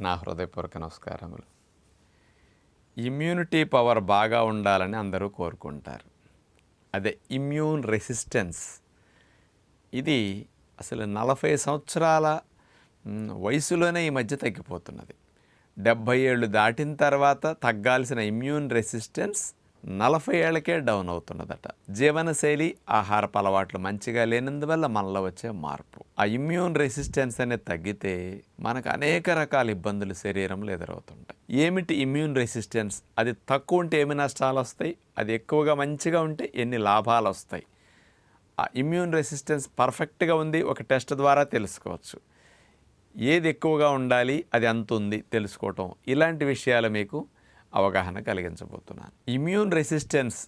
నా హృదయపూర్వక నమస్కారములు. ఇమ్యూనిటీ పవర్ బాగా ఉండాలని అందరూ కోరుకుంటారు. అదే ఇమ్యూన్ రెసిస్టెన్స్ ఇది అసలు నలభై సంవత్సరాల వయసులోనే ఈ మధ్య తగ్గిపోతున్నది. డెబ్భై ఏళ్ళు దాటిన తర్వాత తగ్గాల్సిన ఇమ్యూన్ రెసిస్టెన్స్ నలభై ఏళ్ళకే డౌన్ అవుతున్నదట. జీవనశైలి ఆహారపు అలవాట్లు మంచిగా లేనందువల్ల మనలో వచ్చే మార్పు. ఆ ఇమ్యూన్ రెసిస్టెన్స్ అనేది తగ్గితే మనకు అనేక రకాల ఇబ్బందులు శరీరంలో ఎదురవుతుంటాయి. ఏమిటి ఇమ్యూన్ రెసిస్టెన్స్? అది తక్కువ ఉంటే ఏమి నష్టాలు వస్తాయి? అది ఎక్కువగా మంచిగా ఉంటే ఎన్ని లాభాలు వస్తాయి? ఆ ఇమ్యూన్ రెసిస్టెన్స్ పర్ఫెక్ట్గా ఉంది ఒక టెస్ట్ ద్వారా తెలుసుకోవచ్చు. ఏది ఎక్కువగా ఉండాలి అది ఎంత ఉంది తెలుసుకోవటం. ఇలాంటి విషయాలు మీకు అవగాహన కలిగించబోతున్నాను. ఇమ్యూన్ రెసిస్టెన్స్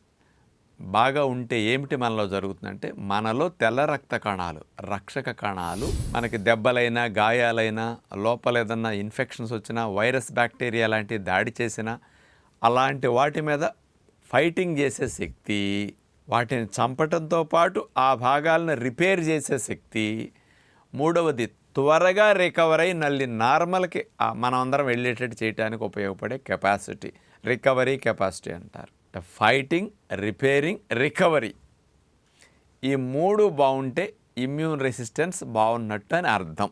బాగా ఉంటే ఏమిటి మనలో జరుగుతుందంటే మనలో తెల్ల రక్త కణాలు రక్షక కణాలు మనకి దెబ్బలైనా గాయాలైనా లోపల ఏదన్నా ఇన్ఫెక్షన్స్ వచ్చినా వైరస్ బ్యాక్టీరియా లాంటి దాడి చేసినా అలాంటి వాటి మీద ఫైటింగ్ చేసే శక్తి వాటిని చంపటంతో పాటు ఆ భాగాలను రిపేర్ చేసే శక్తి మూడవది త్వరగా రికవర్ అయ్యి నల్లి నార్మల్కి మనం అందరం వెళ్ళేటట్టు చేయడానికి ఉపయోగపడే కెపాసిటీ రికవరీ కెపాసిటీ అంటారు. ఫైటింగ్ రిపేరింగ్ రికవరీ ఈ మూడు బాగుంటే ఇమ్యూన్ రెసిస్టెన్స్ బాగున్నట్టు అని అర్థం.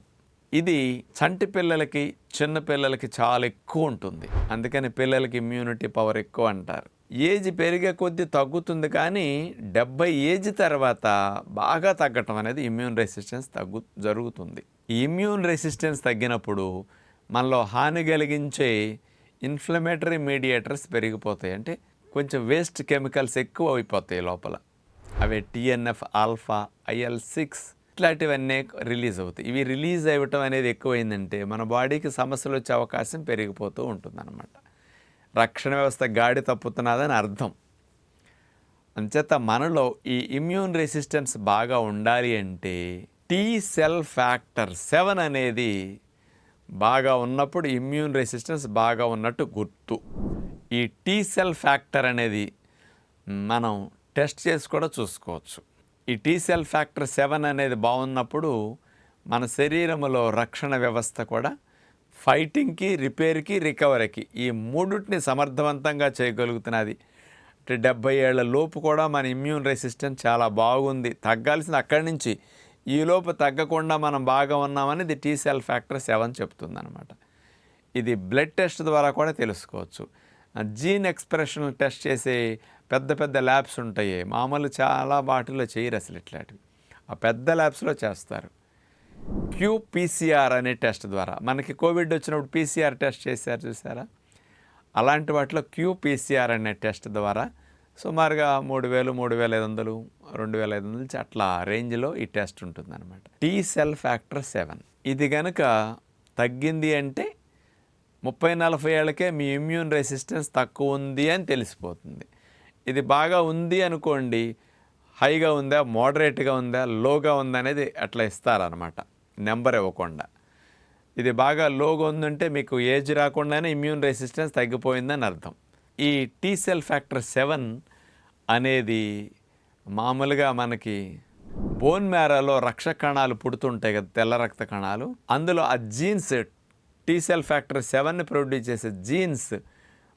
ఇది చంటి పిల్లలకి చిన్న పిల్లలకి చాలా ఎక్కువ ఉంటుంది. అందుకని పిల్లలకి ఇమ్యూనిటీ పవర్ ఎక్కువ అంటారు. ఏజ్ పెరిగే కొద్దీ తగ్గుతుంది కానీ డెబ్బై ఏజ్ తర్వాత బాగా తగ్గటం అనేది ఇమ్యూన్ రెసిస్టెన్స్ తగ్గు జరుగుతుంది. ఇమ్యూన్ రెసిస్టెన్స్ తగ్గినప్పుడు మనలో హాని కలిగించే ఇన్ఫ్లమేటరీ మీడియేటర్స్ పెరిగిపోతాయి. అంటే కొంచెం వేస్ట్ కెమికల్స్ ఎక్కువ అయిపోతాయి లోపల. అవి టీఎన్ఎఫ్ ఆల్ఫా ఐఎల్ సిక్స్ ఇట్లాంటివన్నీ రిలీజ్ అవుతాయి. ఇవి రిలీజ్ అవ్వటం అనేది ఎక్కువైందంటే మన బాడీకి సమస్యలు వచ్చే అవకాశం పెరిగిపోతూ ఉంటుందన్నమాట. రక్షణ వ్యవస్థ గాడి తప్పుతున్నదని అర్థం. అంచేత మనలో ఈ ఇమ్యూన్ రెసిస్టెన్స్ బాగా ఉండాలి అంటే టీ సెల్ ఫ్యాక్టర్ సెవెన్ అనేది బాగా ఉన్నప్పుడు ఇమ్యూన్ రెసిస్టెన్స్ బాగా ఉన్నట్టు గుర్తు. ఈ టీ సెల్ ఫ్యాక్టర్ అనేది మనం టెస్ట్ చేసి కూడా చూసుకోవచ్చు. ఈ టీ సెల్ ఫ్యాక్టర్ సెవెన్ అనేది బాగున్నప్పుడు మన శరీరంలో రక్షణ వ్యవస్థ కూడా ఫైటింగ్కి రిపేర్కి రికవరీకి ఈ మూడుటిని సమర్థవంతంగా చేయగలుగుతున్నది. అంటే డెబ్బై ఏళ్ళ లోపు కూడా మన ఇమ్యూన్ రెసిస్టెన్స్ చాలా బాగుంది. తగ్గాల్సింది అక్కడి నుంచి. ఈ లోపు తగ్గకుండా మనం బాగా ఉన్నామని ఇది టీ సెల్ ఫ్యాక్టర్ సెవెన్ చెప్తుందనమాట ఇది బ్లడ్ టెస్ట్ ద్వారా కూడా తెలుసుకోవచ్చు. జీన్ ఎక్స్ప్రెషన్ టెస్ట్ చేసే పెద్ద పెద్ద ల్యాబ్స్ ఉంటాయి. మామూలు చాలా వాటిలో చేయరు అసలు ఇట్లాంటివి. ఆ పెద్ద ల్యాబ్స్లో చేస్తారు. క్యూపీసీఆర్ అనే టెస్ట్ ద్వారా. మనకి కోవిడ్ వచ్చినప్పుడు పీసీఆర్ టెస్ట్ చేశారు చూసారా? అలాంటి వాటిలో క్యూపీసీఆర్ అనే టెస్ట్ ద్వారా సుమారుగా మూడు వేలు మూడు వేల ఐదు వందలు రెండు వేల ఐదు వందలు నుంచి అట్లా రేంజ్లో ఈ టెస్ట్ ఉంటుందన్నమాట. T cell factor seven. ఇది కనుక తగ్గింది అంటే ముప్పై నలభై ఏళ్ళకే మీ ఇమ్యూన్ రెసిస్టెన్స్ తక్కువ ఉంది అని తెలిసిపోతుంది. ఇది బాగా ఉంది అనుకోండి హైగా ఉందా మోడరేట్గా ఉందా లోగా ఉందా అనేది అట్లా ఇస్తారనమాట నెంబర్ ఇవ్వకుండా. ఇది బాగా లోగా ఉందంటే మీకు ఏజ్ రాకుండానే ఇమ్యూన్ రెసిస్టెన్స్ తగ్గిపోయిందని అర్థం. ఈ టీ సెల్ ఫ్యాక్టర్ సెవెన్ అనేది మామూలుగా మనకి బోన్ మేరాలో రక్ష కణాలు పుడుతుంటాయి కదా తెల్ల రక్త కణాలు. అందులో ఆ జీన్స్ టీ సెల్ ఫ్యాక్టర్ సెవెన్ని ప్రొడ్యూస్ చేసే జీన్స్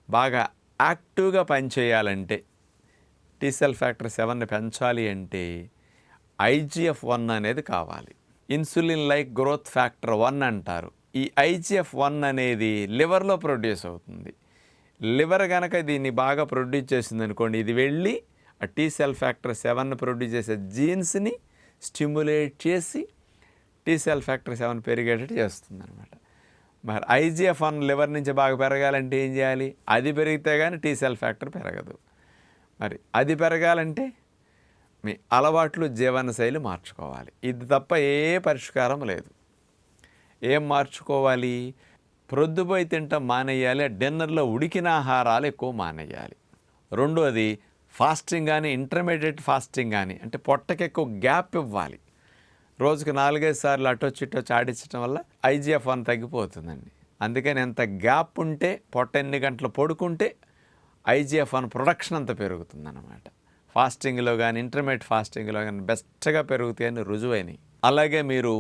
బాగా యాక్టివ్గా పనిచేయాలంటే టీ సెల్ ఫ్యాక్టర్ సెవెన్ని పెంచాలి అంటే ఐజిఎఫ్ వన్ అనేది కావాలి. Insulin like growth factor one అంటారు. ఈ ఐజిఎఫ్ వన్ అనేది లివర్లో ప్రొడ్యూస్ అవుతుంది. లివర్ కనుక దీన్ని బాగా ప్రొడ్యూస్ చేసింది అనుకోండి ఇది వెళ్ళి ఆ T cell factor seven produce చేసే జీన్స్ని స్టిమ్యులేట్ చేసి టీ సెల్ ఫ్యాక్టర్ సెవెన్ పెరిగేటట్టు చేస్తుంది అనమాట మరి ఐజిఎఫ్ వన్ లివర్ నుంచి బాగా పెరగాలంటే ఏం చేయాలి? అది పెరిగితే కానీ టీ సెల్ ఫ్యాక్టర్ పెరగదు. మరి అది పెరగాలంటే మీ అలవాట్లు జీవనశైలి మార్చుకోవాలి. ఇది తప్ప ఏ పరిష్కారం లేదు. ఏం మార్చుకోవాలి? ప్రొద్దుపోయి తింటాం మానేయాలి డిన్నర్లో ఉడికిన ఆహారాలు ఎక్కువ మానేయాలి. రెండోది ఫాస్టింగ్ కానీ ఇంటర్మీడియట్ ఫాస్టింగ్ కానీ అంటే పొట్టకి ఎక్కువ గ్యాప్ ఇవ్వాలి. రోజుకి నాలుగైదు సార్లు అటో చిట్టో చాడించడం వల్ల ఐజీఎఫ్ వన్ తగ్గిపోతుందండి. అందుకని ఎంత గ్యాప్ ఉంటే పొట్ట ఎన్ని గంటలు పడుకుంటే ఐజీఎఫ్ వన్ ప్రొడక్షన్ అంత పెరుగుతుందన్నమాట. ఫాస్టింగ్లో కానీ ఇంటర్మీడియట్ ఫాస్టింగ్లో కానీ బెస్ట్గా పెరుగుతాయని రుజువైనవి అలాగే మీరు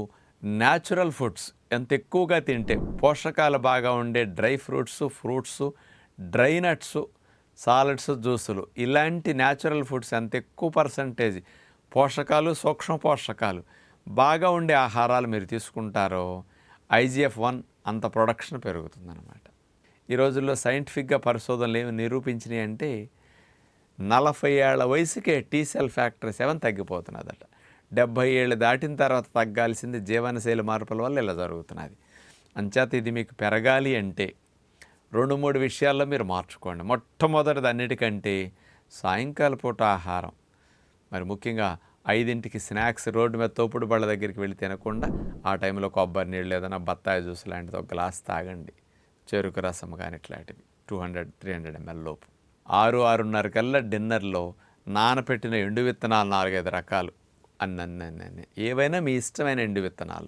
న్యాచురల్ ఫుడ్స్ ఎంత ఎక్కువగా తింటే పోషకాలు బాగా ఉండే dry fruits fruits dry nuts salads జ్యూసులు ఇలాంటి న్యాచురల్ ఫుడ్స్ ఎంత ఎక్కువ పర్సంటేజ్ పోషకాలు సూక్ష్మ పోషకాలు బాగా ఉండే ఆహారాలు మీరు తీసుకుంటారో ఐజీఎఫ్ వన్ అంత ప్రొడక్షన్ పెరుగుతుందన్నమాట. ఈ రోజుల్లో సైంటిఫిక్గా పరిశోధనలు ఏమి నిరూపించినాయి అంటే నలభై ఏళ్ళ వయసుకే టీ సెల్ ఫ్యాక్టర్ సెవెన్ తగ్గిపోతున్నదట. డెబ్భై ఏళ్ళు దాటిన తర్వాత తగ్గాల్సింది జీవనశైలి మార్పుల వల్ల ఇలా జరుగుతున్నది. అంచేత ఇది మీకు పెరగాలి అంటే రెండు మూడు విషయాల్లో మీరు మార్చుకోండి. మొట్టమొదటిది అన్నిటికంటే సాయంకాల పూట ఆహారం. మరి ముఖ్యంగా ఐదింటికి స్నాక్స్ రోడ్డు మీద తోపుడు బళ్ళ దగ్గరికి వెళ్ళి తినకుండా ఆ టైంలో కొబ్బరి నీళ్ళు ఏదైనా బత్తాయి జ్యూస్ లాంటిది ఒక గ్లాస్ తాగండి. చెరుకు రసం కానీ ఇట్లాంటివి. Two hundred three hundred ML లోపు. ఆరు ఆరున్నర కల్లా డిన్నర్లో నానపెట్టిన ఎండు విత్తనాలు నాలుగైదు రకాలు. అన్నీ ఏవైనా మీ ఇష్టమైన ఎండు విత్తనాలు.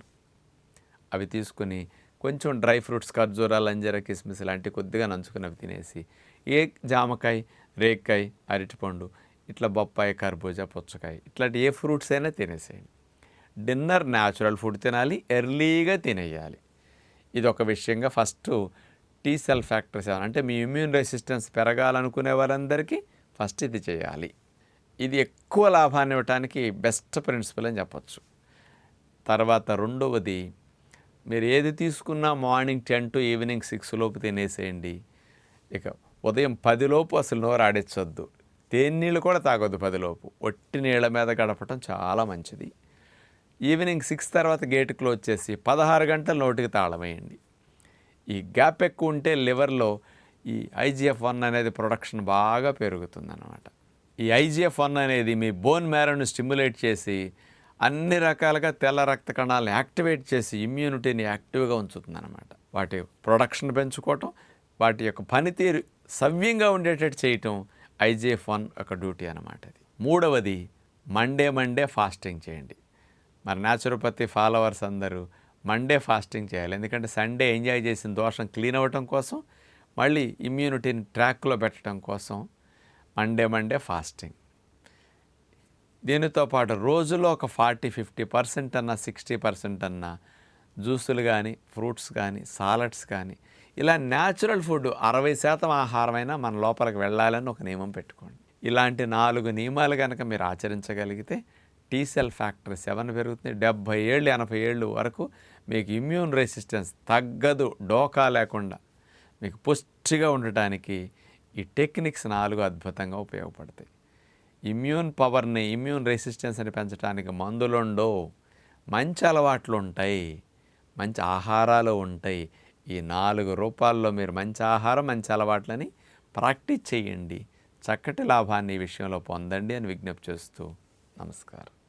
అవి తీసుకుని కొంచెం డ్రై ఫ్రూట్స్ ఖర్జూరా లంజర కిస్మిస్ లాంటివి కొద్దిగా నంచుకుని అవి తినేసి ఏ జామకాయ రేక్కాయ అరటిపండు ఇట్లా బొప్పాయి కర్బూజా పుచ్చకాయ ఇట్లాంటి ఏ ఫ్రూట్స్ అయినా తినేసేయండి. డిన్నర్ న్యాచురల్ ఫుడ్ తినాలి ఎర్లీగా తినేయాలి. ఇది ఒక విషయంగా ఫస్ట్ టీ సెల్ ఫ్యాక్టర్స్ అంటే మీ ఇమ్యూన్ రెసిస్టెన్స్ పెరగాలనుకునే వారందరికీ ఫస్ట్ ఇది చేయాలి. ఇది ఎక్కువ లాభాన్ని ఇవ్వడానికి బెస్ట్ ప్రిన్సిపల్ అని చెప్పొచ్చు. తర్వాత రెండవది మీరు ఏది తీసుకున్నా morning ten to evening six లోపు తినేసేయండి. ఇక ఉదయం పదిలోపు అసలు నోరు ఆడించొద్దు తేనీళ్ళు కూడా తాగొద్దు పదిలోపు ఒట్టి నీళ్ళ మీద గడపటం చాలా మంచిది. ఈవినింగ్ సిక్స్ తర్వాత గేట్ క్లోజ్ చేసి పదహారు గంటల నోటికి తాళమేయండి ఈ గ్యాప్ ఎక్కువ ఉంటే లివర్లో ఈ ఐజిఎఫ్ వన్ అనేది ప్రొడక్షన్ బాగా పెరుగుతుందన్నమాట. ఈ ఐజిఎఫ్ వన్ అనేది మీ బోన్ మ్యారోను స్టిమ్యులేట్ చేసి అన్ని రకాలుగా తెల్ల రక్త కణాలను యాక్టివేట్ చేసి ఇమ్యూనిటీని యాక్టివ్గా ఉంచుతుందన్నమాట. వాటి ప్రొడక్షన్ పెంచుకోవటం వాటి యొక్క పనితీరు సవ్యంగా ఉండేటట్టు చేయటం ఐజిఎఫ్ వన్ ఒక డ్యూటీ అనమాట అది. మూడవది మండే మండే ఫాస్టింగ్ చేయండి. మరి న్యాచురోపతి ఫాలోవర్స్ అందరూ మండే ఫాస్టింగ్ చేయాలి. ఎందుకంటే సండే ఎంజాయ్ చేసిన దోషం క్లీన్ అవ్వటం కోసం మళ్ళీ ఇమ్యూనిటీని ట్రాక్లో పెట్టడం కోసం మండే మండే ఫాస్టింగ్. దీనితో పాటు రోజులో ఒక ఫార్టీ ఫిఫ్టీ పర్సెంట్ అన్న సిక్స్టీ పర్సెంట్ అన్న జ్యూసులు కానీ ఫ్రూట్స్ కానీ సాలడ్స్ కానీ ఇలా న్యాచురల్ ఫుడ్ అరవై శాతం ఆహారమైనా మన లోపలికి వెళ్ళాలని ఒక నియమం పెట్టుకోండి. ఇలాంటి నాలుగు నియమాలు కనుక మీరు ఆచరించగలిగితే టీసెల్ ఫ్యాక్టర్ సెవెన్ పెరుగుతుంది. డెబ్భై ఏళ్ళు ఎనభై ఏళ్ళు వరకు మీకు ఇమ్యూన్ రెసిస్టెన్స్ తగ్గదు డోకా లేకుండా. మీకు పుష్టిగా ఉండటానికి ఈ టెక్నిక్స్ నాలుగు అద్భుతంగా ఉపయోగపడతాయి. ఇమ్యూన్ పవర్ని ఇమ్యూన్ రెసిస్టెన్స్ని పెంచడానికి మందులుండో మంచి అలవాట్లు ఉంటాయి. మంచి ఆహారాలు ఉంటాయి. ఈ నాలుగు రూపాల్లో మీరు మంచి ఆహారం మంచి అలవాట్లని ప్రాక్టీస్ చేయండి. చక్కటి లాభాన్ని ఈ విషయంలో పొందండి అని విజ్ఞప్తి చేస్తూ నమస్కారం.